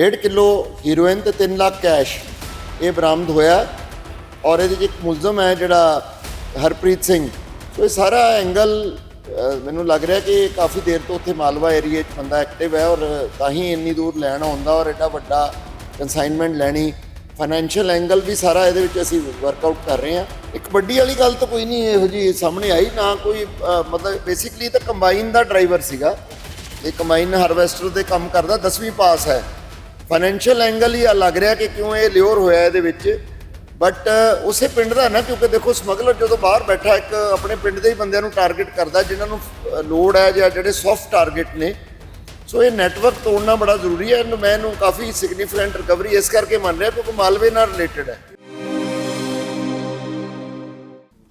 1.5 kilo heroin ਤੇ 3 lakh cash ਇਹ ਬਰਾਮਦ ਹੋਇਆ ਔਰ ਇਹਦੇ ਵਿੱਚ ਇੱਕ ਮੁਲਜ਼ਮ ਹੈ ਜਿਹੜਾ ਹਰਪ੍ਰੀਤ ਸਿੰਘ। ਸੋ ਇਹ ਸਾਰਾ ਐਂਗਲ ਮੈਨੂੰ ਲੱਗ ਰਿਹਾ ਕਿ ਕਾਫੀ ਦੇਰ ਤੋਂ ਉੱਥੇ ਮਾਲਵਾ ਏਰੀਆ 'ਚ ਬੰਦਾ ਐਕਟਿਵ ਹੈ ਔਰ ਤਾਂ ਹੀ ਇੰਨੀ ਦੂਰ ਲੈਣ ਆਉਂਦਾ ਔਰ ਐਡਾ ਵੱਡਾ ਕਨਸਾਈਨਮੈਂਟ ਲੈਣੀ। ਫਾਈਨੈਂਸ਼ੀਅਲ ਐਂਗਲ ਵੀ ਸਾਰਾ ਇਹਦੇ ਵਿੱਚ ਅਸੀਂ ਵਰਕਆਊਟ ਕਰ ਰਹੇ ਹਾਂ। ਇੱਕ ਵੱਡੀ ਵਾਲੀ ਗੱਲ ਤਾਂ ਕੋਈ ਨਹੀਂ ਇਹੋ ਜੀ ਸਾਹਮਣੇ ਆਈ, ਨਾ ਕੋਈ ਮਤਲਬ ਬੇਸਿਕਲੀ ਤਾਂ ਕੰਬਾਈਨ ਦਾ ਡਰਾਈਵਰ ਸੀਗਾ। ਇਹ ਕੰਬਾਈਨ ਹਾਰਵੈਸਟਰ ਦੇ ਕੰਮ ਕਰਦਾ 10ਵੀਂ ਪਾਸ ਹੈ। ਫਾਈਨੈਂਸ਼ੀਅਲ ਐਂਗਲ ਹੀ ਆ ਲੱਗ ਰਿਹਾ ਕਿ ਕਿਉਂ ਇਹ ਲਿਓਰ ਹੋਇਆ ਇਹਦੇ ਵਿੱਚ। ਬਟ ਉਸੇ ਪਿੰਡ ਦਾ ਨਾ ਕਿਉਂਕਿ ਦੇਖੋ ਸਮਗਲਰ ਜਦੋਂ ਬਾਹਰ ਬੈਠਾ ਇੱਕ ਆਪਣੇ ਪਿੰਡ ਦੇ ਹੀ ਬੰਦਿਆਂ ਨੂੰ ਟਾਰਗੇਟ ਕਰਦਾ ਜਿਨ੍ਹਾਂ ਨੂੰ ਅ, ਲੋੜ ਹੈ ਜਾਂ ਜਿਹੜੇ ਸੌਫਟ ਟਾਰਗੇਟ ਨੇ। ਸੋ ਇਹ ਨੈਟਵਰਕ ਤੋੜਨਾ ਬੜਾ ਜ਼ਰੂਰੀ ਹੈ ਇਹਨੂੰ ਮੈਂ ਇਹਨੂੰ ਕਾਫੀ ਸਿਗਨੀਫੀਕੈਂਟ ਰਿਕਵਰੀ ਇਸ ਕਰਕੇ ਮੰਨ ਰਿਹਾ ਕਿਉਂਕਿ ਮਾਲਵੇ ਨਾਲ ਰਿਲੇਟਡ ਹੈ।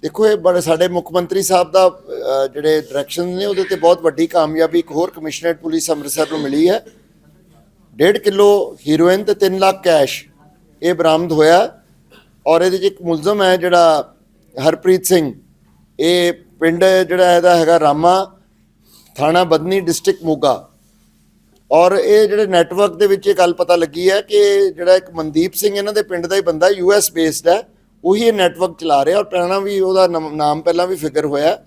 ਦੇਖੋ ਇਹ ਬੜੇ ਸਾਡੇ ਮੁੱਖ ਮੰਤਰੀ ਸਾਹਿਬ ਦਾ ਜਿਹੜੇ ਡਾਇਰੈਕਸ਼ਨ ਨੇ ਉਹਦੇ ਤੇ ਬਹੁਤ ਵੱਡੀ ਕਾਮਯਾਬੀ ਇੱਕ ਹੋਰ ਕਮਿਸ਼ਨਰੇਟ ਪੁਲਿਸ ਅੰਮ੍ਰਿਤਸਰ ਨੂੰ ਮਿਲੀ ਹੈ। 1.5 ਕਿਲੋ ਹੀਰੋਇਨ ਤੇ 3 ਲੱਖ ਕੈਸ਼ ਇਹ ਬਰਾਮਦ ਹੋਇਆ ਔਰ ਇਹਦੇ 'ਚ ਇੱਕ ਮੁਲਜ਼ਮ ਹੈ ਜਿਹੜਾ ਹਰਪ੍ਰੀਤ ਸਿੰਘ। ਇਹ ਪਿੰਡ ਜਿਹੜਾ ਇਹਦਾ ਹੈਗਾ ਰਾਮਾ, ਥਾਣਾ ਬਦਨੀ ਡਿਸਟ੍ਰਿਕਟ ਮੋਗਾ। ਔਰ ਇਹ ਜਿਹੜੇ ਨੈਟਵਰਕ ਦੇ ਵਿੱਚ ਇਹ ਗੱਲ ਪਤਾ ਲੱਗੀ ਹੈ ਕਿ ਜਿਹੜਾ ਇੱਕ ਮਨਦੀਪ ਸਿੰਘ ਇਹਨਾਂ ਦੇ ਪਿੰਡ ਦਾ ਹੀ ਬੰਦਾ ਯੂਐਸ ਬੇਸਡ ਹੈ, ਉਹੀ ਇਹ ਨੈਟਵਰਕ ਚਲਾ ਰਿਹਾ ਔਰ ਪਹਿਲਾਂ ਵੀ ਉਹਦਾ ਨਮ- ਨਾਮ ਪਹਿਲਾਂ ਵੀ ਫਿਕਰ ਹੋਇਆ।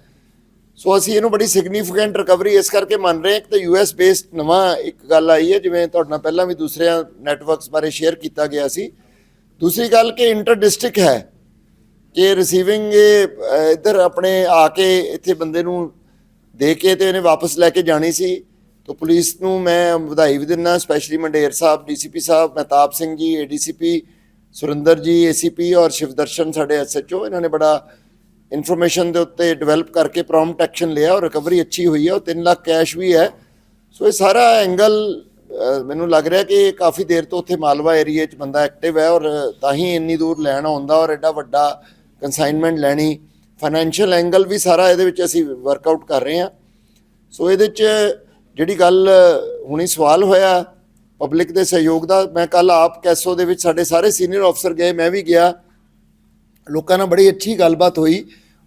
ਸੋ ਅਸੀਂ ਇਹਨੂੰ ਬੜੀ ਸਿਗਨੀਫੀਕੈਂਟ ਰਿਕਵਰੀ ਇਸ ਕਰਕੇ ਮੰਨ ਰਹੇ ਹਾਂ ਕਿ ਤਾਂ ਯੂਐਸ ਬੇਸਡ ਨਵਾਂ ਇੱਕ ਗੱਲ ਆਈ ਹੈ, ਜਿਵੇਂ ਤੁਹਾਡੇ ਨਾਲ ਪਹਿਲਾਂ ਵੀ ਦੂਸਰਿਆਂ ਨੈਟਵਰਕਸ ਬਾਰੇ ਸ਼ੇਅਰ ਕੀਤਾ ਗਿਆ ਸੀ। ਦੂਸਰੀ ਗੱਲ ਕਿ ਇੰਟਰ ਡਿਸਟ੍ਰਿਕਟ ਹੈ ਕਿ ਰਿਸੀਵਿੰਗ ਇੱਧਰ ਆਪਣੇ ਆ ਕੇ ਇੱਥੇ ਬੰਦੇ ਨੂੰ ਦੇ ਕੇ ਤੇ ਇਹਨੇ ਵਾਪਸ ਲੈ ਕੇ ਜਾਣੀ ਸੀ। ਤਾਂ ਪੁਲਿਸ ਨੂੰ ਮੈਂ ਵਧਾਈ ਵੀ ਦਿੰਦਾ ਸਪੈਸ਼ਲੀ ਮੰਡੇਰ ਸਾਹਿਬ ਡੀਸੀਪੀ ਸਾਹਿਬ, ਮਹਿਤਾਬ ਸਿੰਘ ਜੀ ਏਡੀਸੀਪੀ ਸੁਰਿੰਦਰ ਜੀ ਏਸੀਪੀ ਔਰ ਸ਼ਿਵਦਰਸ਼ਨ ਸਾਡੇ ਐਸਐਚਓ ਇਹਨਾਂ ਨੇ ਬੜਾ ਇਨਫੋਰਮੇਸ਼ਨ ਦੇ ਉੱਤੇ ਡਿਵੈਲਪ ਕਰਕੇ ਪ੍ਰੌਮਪਟ ਐਕਸ਼ਨ ਲਿਆ ਔਰ ਰਿਕਵਰੀ ਅੱਛੀ ਹੋਈ ਹੈ ਔਰ 3 ਲੱਖ ਕੈਸ਼ ਵੀ ਹੈ। ਸੋ ਇਹ ਸਾਰਾ ਐਂਗਲ ਮੈਨੂੰ ਲੱਗ ਰਿਹਾ ਕਿ ਕਾਫੀ ਦੇਰ ਤੋਂ ਉੱਥੇ ਮਾਲਵਾ ਏਰੀਆ 'ਚ ਬੰਦਾ ਐਕਟਿਵ ਹੈ ਔਰ ਤਾਂ ਹੀ ਇੰਨੀ ਦੂਰ ਲੈਣ ਆਉਂਦਾ ਔਰ ਐਡਾ ਵੱਡਾ ਕਨਸਾਈਨਮੈਂਟ ਲੈਣੀ। ਫਾਈਨੈਂਸ਼ੀਅਲ ਐਂਗਲ ਵੀ ਸਾਰਾ ਇਹਦੇ ਵਿੱਚ ਅਸੀਂ ਵਰਕਆਊਟ ਕਰ ਰਹੇ ਹਾਂ। ਸੋ ਇਹਦੇ 'ਚ ਜਿਹੜੀ ਗੱਲ ਹੁਣੀ ਸਵਾਲ ਹੋਇਆ ਪਬਲਿਕ ਦੇ ਸਹਿਯੋਗ ਦਾ, ਮੈਂ ਕੱਲ ਆਪ ਕੈਸੋ ਦੇ ਵਿੱਚ ਸਾਡੇ ਸਾਰੇ ਸੀਨੀਅਰ ਅਫਸਰ ਗਏ, ਮੈਂ ਵੀ ਗਿਆ। ਲੋਕਾਂ ਨਾਲ ਬੜੀ ਅੱਛੀ ਗੱਲਬਾਤ ਹੋਈ।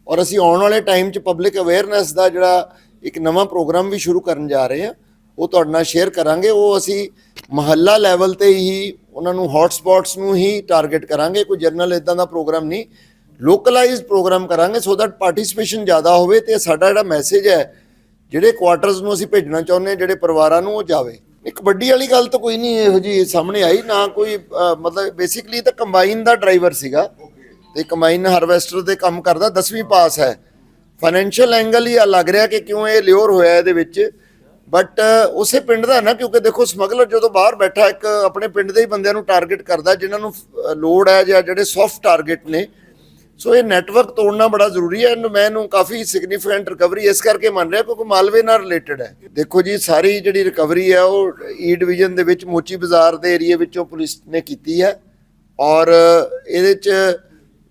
ਔਰ ਅਸੀਂ ਆਉਣ ਵਾਲੇ ਟਾਈਮ 'ਚ ਪਬਲਿਕ ਅਵੇਅਰਨੈਸ ਦਾ ਜਿਹੜਾ ਇੱਕ ਨਵਾਂ ਪ੍ਰੋਗਰਾਮ ਵੀ ਸ਼ੁਰੂ ਕਰਨ ਜਾ ਰਹੇ ਹਾਂ, ਉਹ ਤੁਹਾਡੇ ਨਾਲ ਸ਼ੇਅਰ ਕਰਾਂਗੇ। ਉਹ ਅਸੀਂ ਮਹੱਲਾ ਲੈਵਲ ਤੇ ਹੀ ਉਹਨਾਂ ਨੂੰ ਹੌਟ ਸਪੌਟਸ ਨੂੰ ਹੀ ਟਾਰਗੇਟ ਕਰਾਂਗੇ। ਕੋਈ ਜਨਰਲ ਇਦਾਂ ਦਾ ਪ੍ਰੋਗਰਾਮ ਨਹੀਂ। ਲੋਕਲਾਈਜ਼ਡ ਪ੍ਰੋਗਰਾਮ ਕਰਾਂਗੇ ਸੋ ਦੈਟ ਪਾਰਟਿਸਿਪੇਸ਼ਨ ਜ਼ਿਆਦਾ ਹੋਵੇ ਤੇ ਸਾਡਾ ਜਿਹੜਾ ਮੈਸੇਜ ਹੈ, ਜਿਹੜੇ ਕੁਆਟਰਸ ਨੂੰ ਅਸੀਂ ਭੇਜਣਾ ਚਾਹੁੰਦੇ ਹਾਂ, ਜਿਹੜੇ ਪਰਿਵਾਰਾਂ ਨੂੰ ਉਹ ਜਾਵੇ। ਇੱਕ ਵੱਡੀ ਵਾਲੀ ਗੱਲ ਤਾਂ ਕੋਈ ਨਹੀਂ ਇਹੋ ਜੀ ਸਾਹਮਣੇ ਆਈ, ਨਾ ਕੋਈ ਮਤਲਬ ਬੇਸਿਕਲੀ ਤਾਂ ਕੰਬਾਈਨ ਦਾ ਡਰਾਈਵਰ ਸੀਗਾ। ਤੇ ਕੰਬਾਈਨ ਹਾਰਵੈਸਟਰ ਦੇ ਕੰਮ ਕਰਦਾ 10ਵੀਂ ਪਾਸ ਹੈ। ਫਾਈਨੈਂਸ਼ੀਅਲ ਐਂਗਲ ਹੀ ਆ ਲੱਗ ਰਿਹਾ ਕਿ ਕਿਉਂ ਇਹ ਲਿਓਰ ਹੋਇਆ ਇਹਦੇ ਵਿੱਚ। ਬਟ ਉਸੇ ਪਿੰਡ ਦਾ ਨਾ ਕਿਉਂਕਿ ਦੇਖੋ ਸਮਗਲਰ ਜਦੋਂ ਬਾਹਰ ਬੈਠਾ ਇੱਕ ਆਪਣੇ ਪਿੰਡ ਦੇ ਹੀ ਬੰਦਿਆਂ ਨੂੰ ਟਾਰਗੇਟ ਕਰਦਾ ਜਿਨ੍ਹਾਂ ਨੂੰ ਅ, ਲੋੜ ਹੈ ਜਾਂ ਜਿਹੜੇ ਸੌਫਟ ਟਾਰਗੇਟ ਨੇ। ਸੋ ਇਹ ਨੈਟਵਰਕ ਤੋੜਨਾ ਬੜਾ ਜ਼ਰੂਰੀ ਹੈ ਐਂਡ ਮੈਂ ਇਹਨੂੰ ਕਾਫੀ ਸਿਗਨੀਫੀਕੈਂਟ ਰਿਕਵਰੀ ਇਸ ਕਰਕੇ ਮੰਨ ਰਿਹਾ ਕਿਉਂਕਿ ਮਾਲਵੇ ਨਾਲ ਰਿਲੇਟਡ ਹੈ। ਦੇਖੋ ਜੀ ਸਾਰੀ ਜਿਹੜੀ ਰਿਕਵਰੀ ਹੈ ਉਹ e ਈ ਡਿਵੀਜ਼ਨ ਦੇ ਵਿੱਚ ਮੋਚੀ ਬਾਜ਼ਾਰ ਦੇ ਏਰੀਆ ਵਿੱਚੋਂ ਪੁਲਿਸ ਨੇ ਕੀਤੀ ਹੈ। ਔਰ ਇਹਦੇ ਚ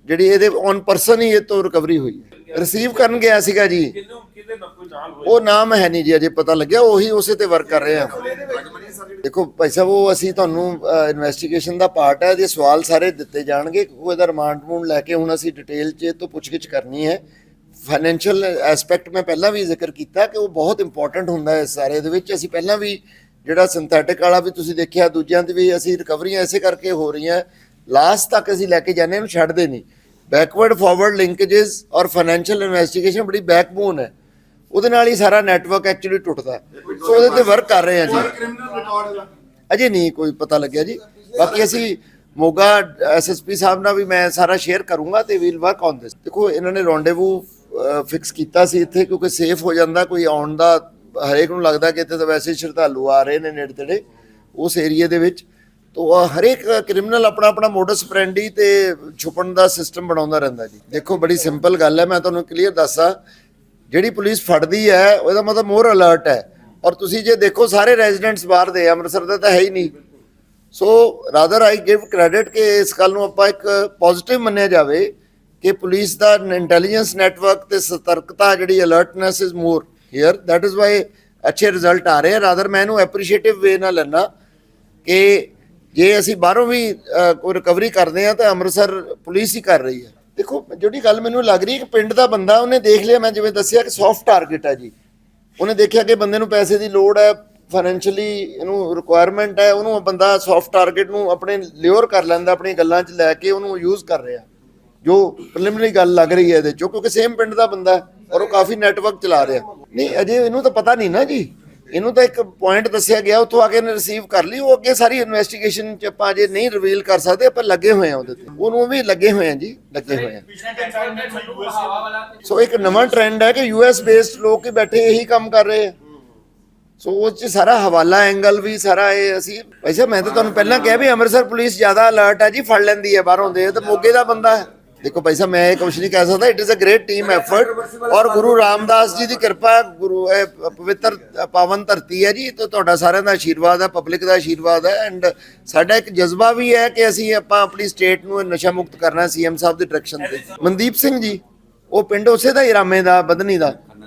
ਜਿਹੜੀ ਇਹਦੇ ਔਨ ਪਰਸਨ ਹੀ ਇਹ ਤੋਂ ਰਿਕਵਰੀ ਹੋਈ ਹੈ। ਰਿਸੀਵ ਕਰਨ ਗਿਆ ਸੀਗਾ ਜੀ। ਉਹ ਨਾਮ ਹੈ ਨਹੀਂ ਜੀ ਅਜੇ ਪਤਾ ਲੱਗਿਆ ਉਹੀ ਉਸੇ ਤੇ ਵਰਕ ਕਰ ਰਹੇ ਆ। ਦੇਖੋ ਭਾਈ ਸਾਹਿਬ ਉਹ ਅਸੀਂ ਤੁਹਾਨੂੰ ਇਨਵੈਸਟੀਗੇਸ਼ਨ ਦਾ ਪਾਰਟ ਹੈ ਜੇ ਸਵਾਲ ਸਾਰੇ ਦਿੱਤੇ ਜਾਣਗੇ ਉਹ ਇਹਦਾ ਰਿਮਾਂਡ ਮੂਡ ਲੈ ਕੇ ਹੁਣ ਅਸੀਂ ਡਿਟੇਲ 'ਚ ਤੋਂ ਪੁੱਛਗਿੱਛ ਕਰਨੀ ਹੈ। ਫਾਈਨੈਂਸ਼ੀਅਲ ਐਸਪੈਕਟ ਮੈਂ ਪਹਿਲਾਂ ਵੀ ਜ਼ਿਕਰ ਕੀਤਾ ਕਿ ਉਹ ਬਹੁਤ ਇੰਪੋਰਟੈਂਟ ਹੁੰਦਾ ਹੈ ਸਾਰੇ ਦੇ ਵਿੱਚ। ਅਸੀਂ ਪਹਿਲਾਂ ਵੀ ਜਿਹੜਾ ਸਿੰਥੈਟਿਕ ਵਾਲਾ ਵੀ ਤੁਸੀਂ ਦੇਖਿਆ ਦੂਜਿਆਂ ਤੇ ਵੀ ਅਸੀਂ ਰਿਕਵਰੀਆਂ ਐਸੇ ਕਰਕੇ ਹੋ ਰਹੀਆਂ। ਲਾਸਟ ਤੱਕ ਅਸੀਂ ਲੈ ਕੇ ਜਾਂਦੇ ਇਹਨੂੰ ਛੱਡਦੇ ਨਹੀਂ। ਬੈਕਵਰਡ ਫਾਰਵਰਡ ਲਿੰਕੇजेस ਔਰ ਫਾਈਨੈਂਸ਼ੀਅਲ ਇਨਵੈਸਟੀਗੇਸ਼ਨ ਬੜੀ ਬੈਕਬੋਨ ਹੈ ਉਹਦੇ ਨਾਲ ਹੀ ਸਾਰਾ ਨੈਟਵਰਕ ਐਕਚੁਅਲੀ ਟੁੱਟਦਾ ਸੋ ਉਹਦੇ ਤੇ ਵਰਕ ਕਰ ਰਹੇ ਹਾਂ ਜੀ ਅਜੇ ਨਹੀਂ ਕੋਈ ਪਤਾ ਲੱਗਿਆ ਜੀ ਬਾਕੀ ਅਸੀਂ ਮੋਗਾ ਐਸਐਸਪੀ ਸਾਹਿਬ ਨਾਲ ਵੀ ਮੈਂ ਸਾਰਾ ਸ਼ੇਅਰ ਕਰੂੰਗਾ ਤੇ ਵੀਲ ਵਰਕ ਔਨ ਦਿਸ ਦੇਖੋ ਇਹਨਾਂ ਨੇ ਰੌਂਡੇਵੂ ਫਿਕਸ ਕੀਤਾ ਸੀ ਇੱਥੇ ਕਿਉਂਕਿ ਸੇਫ ਹੋ ਜਾਂਦਾ ਕੋਈ ਆਉਣ ਦਾ ਹਰੇਕ ਨੂੰ ਲੱਗਦਾ ਕਿ ਇੱਥੇ ਤਾਂ ਵੈਸੇ ਸ਼ਰਧਾਲੂ ਆ ਰਹੇ ਨੇ ਨੇੜੇ ਤੇੜੇ ਉਸ ਏਰੀਆ ਦੇ ਵਿੱਚ ਤੋ ਹਰੇਕ ਕ੍ਰਿਮੀਨਲ ਆਪਣਾ ਆਪਣਾ ਮੋਡਸ ਪ੍ਰੈਂਡੀ ਤੇ ਛੁਪਣ ਦਾ ਸਿਸਟਮ ਬਣਾਉਂਦਾ ਰਹਿੰਦਾ ਜੀ। ਦੇਖੋ, ਬੜੀ ਸਿੰਪਲ ਗੱਲ ਹੈ, ਮੈਂ ਤੁਹਾਨੂੰ ਕਲੀਅਰ ਦੱਸਾਂ। ਜਿਹੜੀ ਪੁਲਿਸ ਫੜਦੀ ਹੈ, ਉਹਦਾ ਮਤਲਬ ਮੋਰ ਅਲਰਟ ਹੈ। ਔਰ ਤੁਸੀਂ ਜੇ ਦੇਖੋ, ਸਾਰੇ ਰੈਜ਼ੀਡੈਂਟਸ ਬਾਹਰ ਦੇ, ਅੰਮ੍ਰਿਤਸਰ ਦਾ ਤਾਂ ਹੈ ਹੀ ਨਹੀਂ। So rather I give credit ਕਿ ਇਸ ਗੱਲ ਨੂੰ ਆਪਾਂ ਇੱਕ ਪੋਜ਼ਿਟਿਵ ਮੰਨਿਆ ਜਾਵੇ ਕਿ ਪੁਲਿਸ ਦਾ ਇੰਟੈਲੀਜੈਂਸ ਨੈਟਵਰਕ ਤੇ ਸਤਰਕਤਾ, ਜਿਹੜੀ alertness is more here that is why ਅੱਛੇ ਰਿਜ਼ਲਟ ਆ ਰਹੇ ਆ। ਰਾਦਰ ਮੈਂ ਇਹਨੂੰ ਐਪਰੀਸ਼ੀਏਟਿਵ ਵੇ ਨਾਲ ਲੈਣਾ ਕਿ ਜੇ ਅਸੀਂ ਬਾਹਰੋਂ ਵੀ ਕੋਈ ਰਿਕਵਰੀ ਕਰਦੇ ਆ ਤਾਂ ਅੰਮ੍ਰਿਤਸਰ ਪੁਲਿਸ ਹੀ ਕਰ ਰਹੀ ਹੈ। ਦੇਖੋ, ਜਿਹੜੀ ਗੱਲ ਮੈਨੂੰ ਲੱਗ ਰਹੀ ਹੈ ਕਿ ਪਿੰਡ ਦਾ ਬੰਦਾ ਉਹਨੇ ਦੇਖ ਲਿਆ, ਮੈਂ ਜਿਵੇਂ ਦੱਸਿਆ ਕਿ ਸੌਫਟ ਟਾਰਗੇਟ ਹੈ ਜੀ। ਉਹਨੇ ਦੇਖਿਆ ਕਿ ਬੰਦੇ ਨੂੰ ਪੈਸੇ ਦੀ ਲੋੜ ਹੈ ਫਾਈਨੈਂਸ਼ੀਅਲੀ ਇਹਨੂੰ ਰਿਕੁਆਇਰਮੈਂਟ ਹੈ, ਉਹਨੂੰ ਬੰਦਾ ਸੌਫਟ ਟਾਰਗੇਟ ਨੂੰ ਆਪਣੇ ਲਿਓਰ ਕਰ ਲੈਂਦਾ, ਆਪਣੀ ਗੱਲਾਂ 'ਚ ਲੈ ਕੇ ਉਹਨੂੰ ਯੂਜ਼ ਕਰ ਰਿਹਾ। ਜੋ ਪ੍ਰੀਲਿਮਿਨਰੀ ਗੱਲ ਲੱਗ ਰਹੀ ਹੈ ਇਹਦੇ ਚੋਂ ਕਿਉਂਕਿ ਸੇਮ ਪਿੰਡ ਦਾ ਬੰਦਾ ਔਰ ਉਹ ਕਾਫੀ ਨੈਟਵਰਕ ਚਲਾ ਰਿਹਾ। ਨਹੀਂ, ਅਜੇ ਇਹਨੂੰ ਤਾਂ ਪਤਾ ਨਹੀਂ ਨਾ ਜੀ। ਇਹਨੂੰ ਤਾਂ ਇੱਕ ਪੁਆਇੰਟ ਦੱਸਿਆ ਗਿਆ, ਉੱਥੋਂ ਆ ਕੇ ਇਹਨੇ ਰਿਸੀਵ ਕਰ ਲਈ, ਉਹ ਅੱਗੇ ਸਾਰੀ ਇਨਵੈਸਟੀਗੇਸ਼ਨ 'ਚ ਆਪਾਂ ਅਜੇ ਨਹੀਂ ਰਿਵੀਲ ਕਰ ਸਕਦੇ, ਆਪਾਂ ਲੱਗੇ ਹੋਏ ਆ ਉਹਦੇ ਤੇ। ਉਹਨੂੰ ਵੀ ਲੱਗੇ ਹੋਏ ਆ ਜੀ, ਲੱਗੇ ਹੋਏ ਆ ਸੋ ਇੱਕ ਨਵਾਂ ਟ੍ਰੈਂਡ ਹੈ ਕਿ ਯੂਐਸ ਬੇਸਡ ਲੋਕ ਹੀ ਬੈਠੇ ਇਹੀ ਕੰਮ ਕਰ ਰਹੇ ਆ। ਸੋ ਉਸ ਚ ਸਾਰਾ ਹਵਾਲਾ ਐਂਗਲ ਵੀ, ਸਾਰਾ ਇਹ ਅਸੀਂ ਵੈਸੇ ਮੈਂ ਤਾਂ ਤੁਹਾਨੂੰ ਪਹਿਲਾਂ ਕਿਹਾ ਵੀ ਅੰਮ੍ਰਿਤਸਰ ਪੁਲਿਸ ਜ਼ਿਆਦਾ ਅਲਰਟ ਹੈ ਜੀ, ਫੜ ਲੈਂਦੀ ਹੈ ਬਾਹਰੋਂ ਦੇ ਤੇ ਮੋਗੇ ਦਾ ਬੰਦਾ ਹੈ। ਦੇਖੋ ਭਾਈ ਸਾਹਿਬ ਮੈਂ ਇਹ ਕੁਛ ਨਹੀਂ ਕਹਿ ਸਕਦਾ it is a great team effort ਔਰ ਗੁਰੂ ਰਾਮਦਾਸ ਜੀ ਦੀ ਕਿਰਪਾ ਗੁਰੂ ਇਹ ਪਵਿੱਤਰ ਪਾਵਨ ਧਰਤੀ ਹੈ ਜੀ ਤੇ ਤੁਹਾਡਾ ਸਾਰਿਆਂ ਦਾ ਆਸ਼ੀਰਵਾਦ ਹੈ ਪਬਲਿਕ ਦਾ ਆਸ਼ੀਰਵਾਦ ਹੈ ਐਂਡ ਸਾਡਾ ਇੱਕ ਜਜ਼ਬਾ ਵੀ ਹੈ ਕਿ ਅਸੀਂ ਆਪਾਂ ਆਪਣੀ ਸਟੇਟ ਨੂੰ ਨਸ਼ਾ ਮੁਕਤ ਕਰਨਾ ਸੀਐਮ ਸਾਹਿਬ ਦੀ ਡਾਇਰੈਕਸ਼ਨ ਤੇ। ਮਨਦੀਪ ਸਿੰਘ ਜੀ ਉਹ ਪਿੰਡ ਉਸੇ ਦਾ ਹੀ ਰਾਮੇ ਦਾ ਬਦਨੀ ਦਾ।